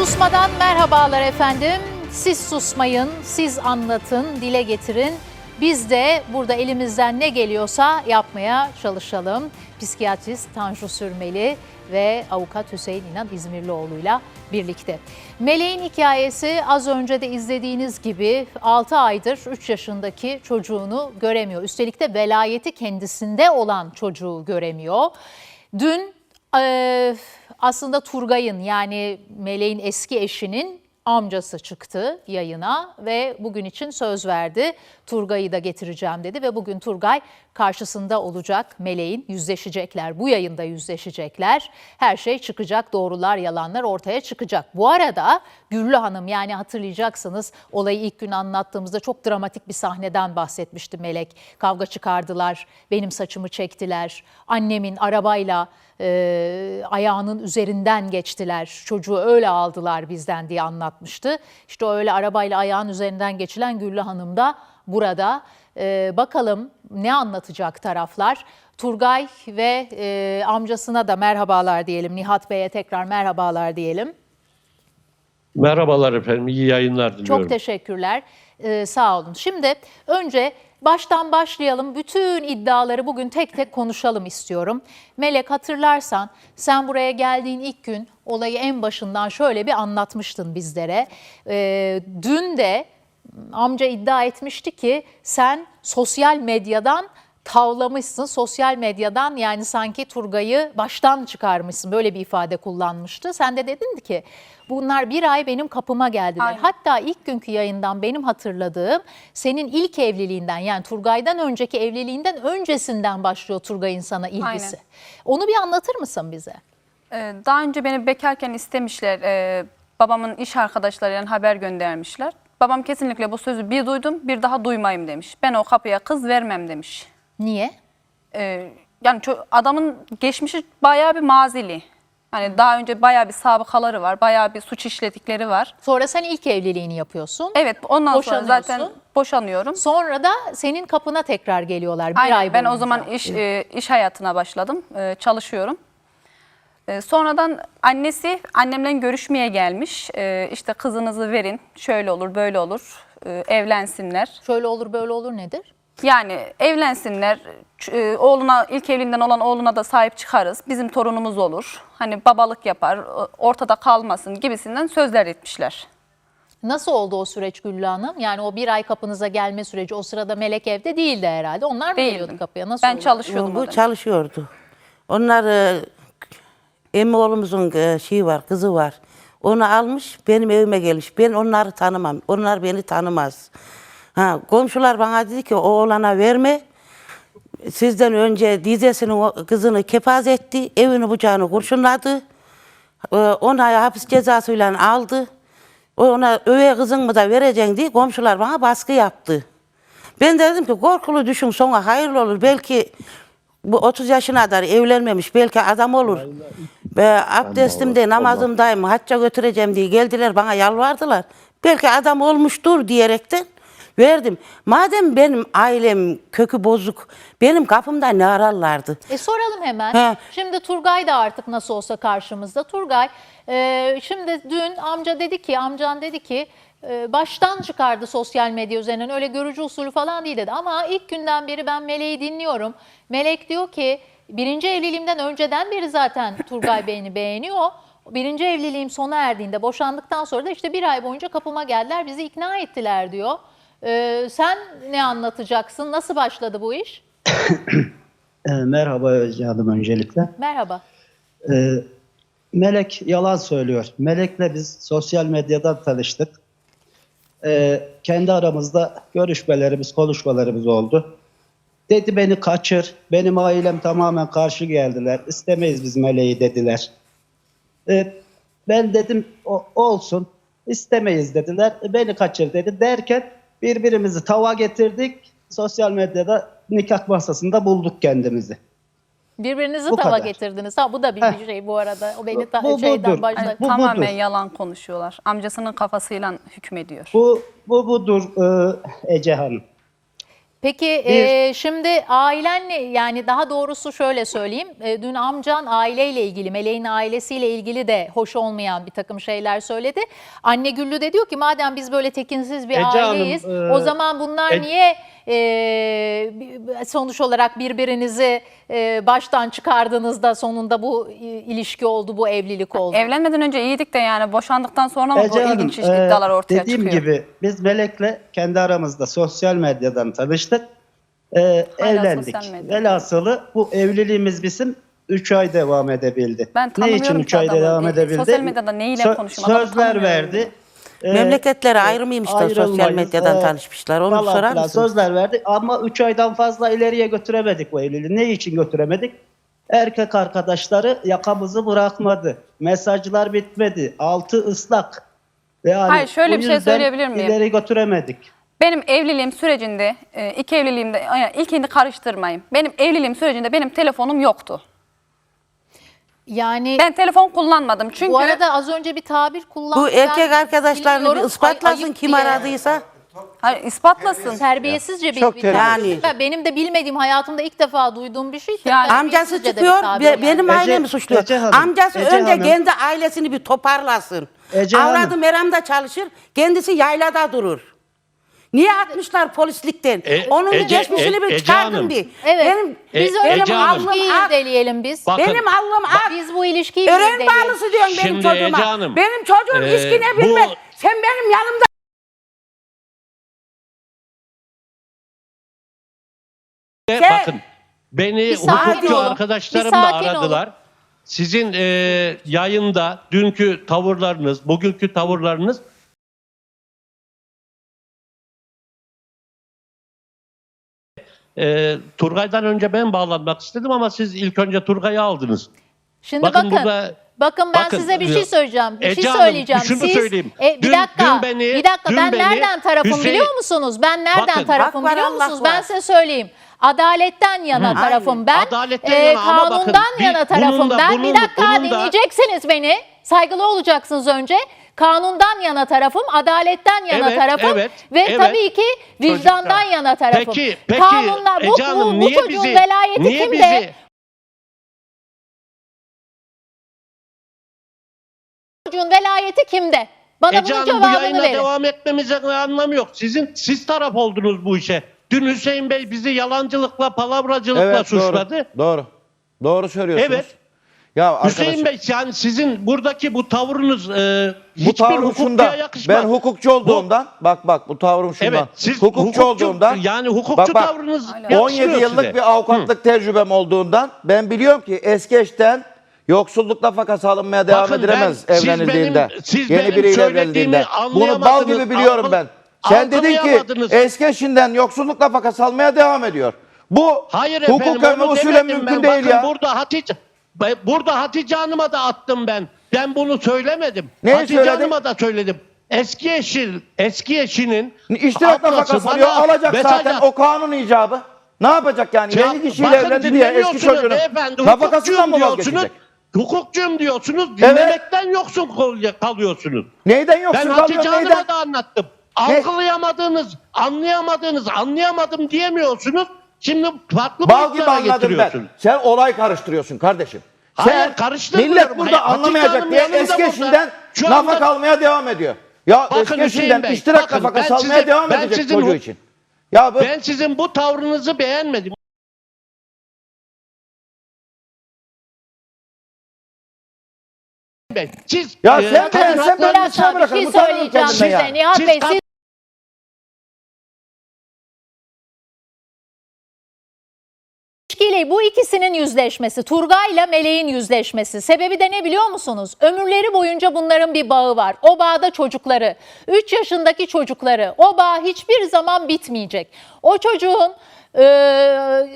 Susmadan merhabalar efendim. Siz susmayın, siz anlatın, dile getirin. Biz de burada elimizden ne geliyorsa yapmaya çalışalım. Psikiyatrist Tanju Sürmeli ve avukat Hüseyin İnan İzmirlioğlu'yla birlikte. Meleğin hikayesi az önce de izlediğiniz gibi 6 aydır 3 yaşındaki çocuğunu göremiyor. Üstelik de velayeti kendisinde olan çocuğu göremiyor. Dün ee, aslında Turgay'ın yani Meleğin eski eşinin amcası çıktı yayına ve bugün için söz verdi. Turgay'ı da getireceğim dedi ve bugün Turgay karşısında olacak Meleğin yüzleşecekler. Bu yayında yüzleşecekler. Her şey çıkacak, doğrular, yalanlar ortaya çıkacak. Bu arada Güllü Hanım yani hatırlayacaksınız olayı ilk gün anlattığımızda çok dramatik bir sahneden bahsetmişti Melek. Kavga çıkardılar, benim saçımı çektiler. Annemin arabayla e, ayağının üzerinden geçtiler. Çocuğu öyle aldılar bizden diye anlatmıştı. İşte öyle arabayla ayağın üzerinden geçilen Güllü Hanım da burada. E, bakalım ne anlatacak taraflar. Turgay ve e, amcasına da merhabalar diyelim. Nihat Bey'e tekrar merhabalar diyelim. Merhabalar efendim, iyi yayınlar diliyorum. Çok teşekkürler. Ee, sağ olun. Şimdi önce baştan başlayalım. Bütün iddiaları bugün tek tek konuşalım istiyorum. Melek hatırlarsan sen buraya geldiğin ilk gün olayı en başından şöyle bir anlatmıştın bizlere. Ee, dün de amca iddia etmişti ki sen sosyal medyadan tavlamışsın. Sosyal medyadan yani sanki Turgay'ı baştan çıkarmışsın. Böyle bir ifade kullanmıştı. Sen de dedin ki bunlar bir ay benim kapıma geldiler. Aynen. Hatta ilk günkü yayından benim hatırladığım senin ilk evliliğinden yani Turgay'dan önceki evliliğinden öncesinden başlıyor Turgay'ın sana ilgisi. Aynen. Onu bir anlatır mısın bize? Ee, Daha önce beni bekarken istemişler. Ee, babamın iş arkadaşlarıyla haber göndermişler. Babam kesinlikle bu sözü bir duydum, bir daha duymayayım demiş. Ben o kapıya kız vermem demiş. Niye? Ee, yani adamın geçmişi bayağı bir mazili. Hani daha önce bayağı bir sabıkaları var, bayağı bir suç işledikleri var. Sonra sen ilk evliliğini yapıyorsun. Evet, ondan sonra zaten boşanıyorum. Sonra da senin kapına tekrar geliyorlar bir Aynen, ay ben o boyunca. zaman iş e, iş hayatına başladım, e, çalışıyorum. E, sonradan annesi annemle görüşmeye gelmiş. E, işte kızınızı verin, şöyle olur, böyle olur, e, evlensinler. Şöyle olur böyle olur nedir? Yani evlensinler, e, oğluna ilk evliliğinden olan oğluna da sahip çıkarız. Bizim torunumuz olur. Hani babalık yapar, ortada kalmasın gibisinden sözler etmişler. Nasıl oldu o süreç Güllü Hanım? Yani o bir ay kapınıza gelme süreci o sırada Melek evde değildi herhalde. Onlar mı Değildim. geliyordu kapıya? Nasıl Ben oldu? çalışıyordum. Bu çalışıyordu. Onlar e, emmi oğlumuzun e, şeyi var, kızı var. Onu almış, benim evime gelmiş. Ben onları tanımam. Onlar beni tanımaz. Ha, komşular bana dedi ki o oğlana verme. Sizden önce dizesinin kızını kepaz etti. Evini bıçağını kurşunladı. E, ona hapis cezasıyla aldı. Ona öve kızın mı da vereceksin diye komşular bana baskı yaptı. Ben de dedim ki korkulu düşün sonra hayırlı olur. Belki bu 30 yaşına kadar evlenmemiş. Belki adam olur. Ve abdestimde namazımdayım. Hacca götüreceğim diye geldiler bana yalvardılar. Belki adam olmuştur diyerekten verdim. Madem benim ailem kökü bozuk. Benim kapımda ne ararlardı? E soralım hemen. He. Şimdi Turgay da artık nasıl olsa karşımızda. Turgay e, şimdi dün amca dedi ki amcan dedi ki e, baştan çıkardı sosyal medya üzerinden öyle görücü usulü falan değil dedi. Ama ilk günden beri ben Melek'i dinliyorum. Melek diyor ki birinci evliliğimden önceden beri zaten Turgay beni beğeniyor. Birinci evliliğim sona erdiğinde boşandıktan sonra da işte bir ay boyunca kapıma geldiler bizi ikna ettiler diyor. E, sen ne anlatacaksın? Nasıl başladı bu iş? E, Merhaba Hanım öncelikle. Merhaba. E, Melek yalan söylüyor. Melek'le biz sosyal medyadan tanıştık. E, kendi aramızda görüşmelerimiz, konuşmalarımız oldu. Dedi beni kaçır. Benim ailem tamamen karşı geldiler. İstemeyiz biz Melek'i dediler. E, ben dedim o, olsun. İstemeyiz dediler. Beni kaçır dedi. Derken birbirimizi tava getirdik. Sosyal medyada nikah masasında bulduk kendimizi. Birbirinizi Bu tava kadar. getirdiniz. Ha bu da bir Heh. şey bu arada. O beni ta- Bu- şeyden budur. Hani Bu tamamen budur. yalan konuşuyorlar. Amcasının kafasıyla hükmediyor. Bu bu budur e, Ece Hanım. Peki e, şimdi ailenle yani daha doğrusu şöyle söyleyeyim. E, dün amcan aileyle ilgili, Meleğin ailesiyle ilgili de hoş olmayan bir takım şeyler söyledi. Anne Güllü de diyor ki madem biz böyle tekinsiz bir Ece Hanım, aileyiz e, o zaman bunlar E- niye e, bi- sonuç olarak birbirinizi e, baştan çıkardığınızda sonunda bu e, ilişki oldu, bu evlilik oldu? Evlenmeden önce iyiydik de yani boşandıktan sonra mı bu Ece Hanım, ilginç e, iddialar ortaya dediğim çıkıyor? gibi biz Melek'le kendi aramızda sosyal medyadan tanıştık. E, evlendik. sosyal. Velhasılı bu evliliğimiz bizim 3 ay devam edebildi. Ben ne tanımıyorum için ki 3 ay adamı. devam E, edebildi? sosyal medyada neyle konuşayım? Adamı Sözler tanımıyorum verdi. E, Memleketleri ayrı mıymış da sosyal medyadan e, tanışmışlar? Onu falan sorar filan mısınız? Sözler verdik ama 3 aydan fazla ileriye götüremedik bu evliliği. Ne için götüremedik? Erkek arkadaşları yakamızı bırakmadı. Mesajlar bitmedi. Altı ıslak. Yani Hayır, şöyle bir şey söyleyebilir miyim? İleri götüremedik. Benim evliliğim sürecinde, e, iki evliliğimde, yani ilkini karıştırmayın. Benim evliliğim sürecinde benim telefonum yoktu. Yani Ben telefon kullanmadım çünkü bu arada az önce bir tabir kullandı. Bu erkek arkadaşlarını bir ispatlasın kim aradıysa. Hayır, ispatlasın. Terbiyesizce bir, Çok bir terbiyesiz. tabir. Benim de bilmediğim hayatımda ilk defa duyduğum bir şey. Yani Amcası Terbiyesizce de bir çıkıyor, tabir be- yani. benim Ece- ailemi suçluyor. Ece Hanım, Amcası Ece önce Hanım. kendi ailesini bir toparlasın. Ece Avradı Hanım. Meram'da çalışır, kendisi yaylada durur. Niye atmışlar polislikten? E- Onun Ece- geçmişini bir E- Ece çıkardım Hanım. bir. Evet. Benim, biz E- öyle Ece bu Hanım. ilişkiyi Aklım ak. irdeleyelim biz. Bakın, benim Allah'ım ak. Biz bu ilişkiyi bir Ören irdeleyelim. bağlısı diyorsun benim Şimdi çocuğuma. Ece Hanım, benim çocuğum e, iskine bu- bilmez. Sen benim yanımda Sen- Bakın beni Bir hukukçu olun. arkadaşlarım Bir da aradılar. Sizin e, yayında dünkü tavırlarınız, bugünkü tavırlarınız e, Turgay'dan önce ben bağlanmak istedim ama siz ilk önce Turgay'ı aldınız. Şimdi Bakın bakın. burada- bakın ben bakın, size bir e, şey söyleyeceğim. Bir Ece şey Hanım, söyleyeceğim. şunu Siz söyleyeyim. E, bir Dün- dakika. dün beni- bir dakika dün ben beni nereden tarafım Hüseyin- biliyor musunuz? Ben nereden Bakın. tarafım var, biliyor Allah musunuz? Ben var. size söyleyeyim. Adaletten yana tarafım ben. Adaletten e, yana ama bakın, kanundan bir- yana tarafım bunun da- ben. bunun bir da- dakika bunun da- dinleyeceksiniz beni. Saygılı olacaksınız önce. Kanundan yana tarafım, adaletten yana Evet, tarafım evet, ve evet. tabii ki vicdandan Çocuklar. yana tarafım. Peki, peki Kanunlar, bu, Ece Hanım bu, bu niye çocuğun bizi, velayeti niye kimde? bizi, çocuğun velayeti kimde? Bana Ece bunun Hanım bu yayına verin. devam etmemizin anlamı yok. Sizin siz taraf oldunuz bu işe. Dün Hüseyin Bey bizi yalancılıkla, palavracılıkla Evet suçladı. doğru. Doğru. Doğru söylüyorsunuz. Evet. Ya Hüseyin Bey yani sizin buradaki bu tavrınız e, bu hiçbir tavrım hukukçuya şunda. yakışmaz. Ben hukukçu olduğumdan bak bak bu tavrım şundan. Evet, siz hukukçu, hukukçu- olduğumdan yani hukukçu bak, bak, tavrınız 17 yakışmıyor yıllık size. bir avukatlık tecrübem olduğundan ben biliyorum ki eski eşten yoksulluk nafakası alınmaya devam Bakın edilemez ben- siz evlenildiğinde. benim- siz yeni benim biriyle evlendiğinde. Bunu bal gibi biliyorum ben. Sen dedin ki eski eşinden yoksulluk nafakası almaya devam ediyor. Bu Hayır hukuken ve usulen mümkün ben. değil Bakın ya. burada Hatice burada Hatice Hanım'a da attım ben. Ben bunu söylemedim. Neyi Hatice söyledin? Hanım'a da söyledim. Eski eşi, eski eşinin İştirak ablası nafakası bana alıyor alacak zaten o kanun icabı. Ne yapacak yani? Ya Yeni kişiyle evlendi diye eski çocuğunun beyefendi, nafakasından mı vazgeçecek? Hukukçuyum diyorsunuz. Evet. Dinlemekten yoksun kal- kalıyorsunuz. Neyden Ben yoksun Hatice Hanım'a da anlattım. Algılayamadığınız, anlayamadığınız, anlayamadım diyemiyorsunuz. Şimdi farklı Bal gibi boyutlara anladım ben. getiriyorsun. Sen olay karıştırıyorsun kardeşim. Hayır, Sen karıştırmıyorum. millet burada Hayır, Hatice anlamayacak Hanım diye yanımda eski burada. eşinden Şu anda- nafaka almaya devam ediyor. Ya Bakın eski Hüseyin eşinden Bey, iştirak bakın ben sizin- devam ben edecek sizin çocuğu hu- için. Ya bu Ben sizin bu tavrınızı beğenmedim. Ben- Siz Ya e, sen beğensen ben Bir dışına dakika bir bırakırım. şey Utanırım söyleyeceğim kendime size. yani. Nihat Siz Bey siz ilişkiyle bu ikisinin yüzleşmesi, Turgay ile Meleğin yüzleşmesi. Sebebi de ne biliyor musunuz? Ömürleri boyunca bunların bir bağı var. O bağda çocukları, 3 yaşındaki çocukları. O bağ hiçbir zaman bitmeyecek. O çocuğun Ee,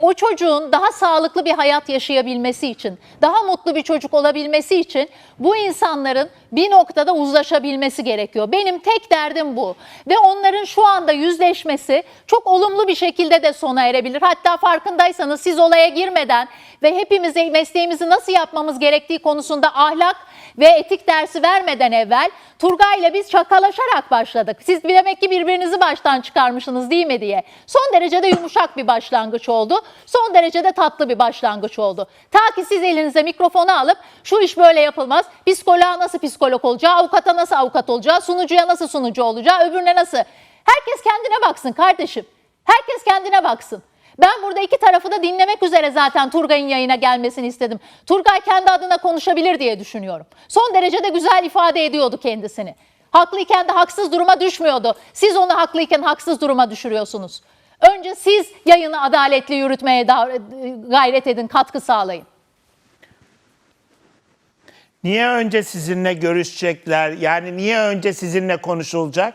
o çocuğun daha sağlıklı bir hayat yaşayabilmesi için, daha mutlu bir çocuk olabilmesi için bu insanların bir noktada uzlaşabilmesi gerekiyor. Benim tek derdim bu. Ve onların şu anda yüzleşmesi çok olumlu bir şekilde de sona erebilir. Hatta farkındaysanız siz olaya girmeden ve hepimize mesleğimizi nasıl yapmamız gerektiği konusunda ahlak ve etik dersi vermeden evvel Turgay ile biz şakalaşarak başladık. Siz demek ki birbirinizi baştan çıkarmışsınız değil mi diye. Son derece de yumuşak bir başlangıç oldu. Son derece de tatlı bir başlangıç oldu. Ta ki siz elinize mikrofonu alıp şu iş böyle yapılmaz. Psikoloğa nasıl psikolog olacağı, avukata nasıl avukat olacağı, sunucuya nasıl sunucu olacağı, öbürüne nasıl. Herkes kendine baksın kardeşim. Herkes kendine baksın. Ben burada iki tarafı da dinlemek üzere zaten Turgay'ın yayına gelmesini istedim. Turgay kendi adına konuşabilir diye düşünüyorum. Son derece de güzel ifade ediyordu kendisini. Haklıyken de haksız duruma düşmüyordu. Siz onu haklıyken haksız duruma düşürüyorsunuz. Önce siz yayını adaletli yürütmeye gayret edin, katkı sağlayın. Niye önce sizinle görüşecekler? Yani niye önce sizinle konuşulacak?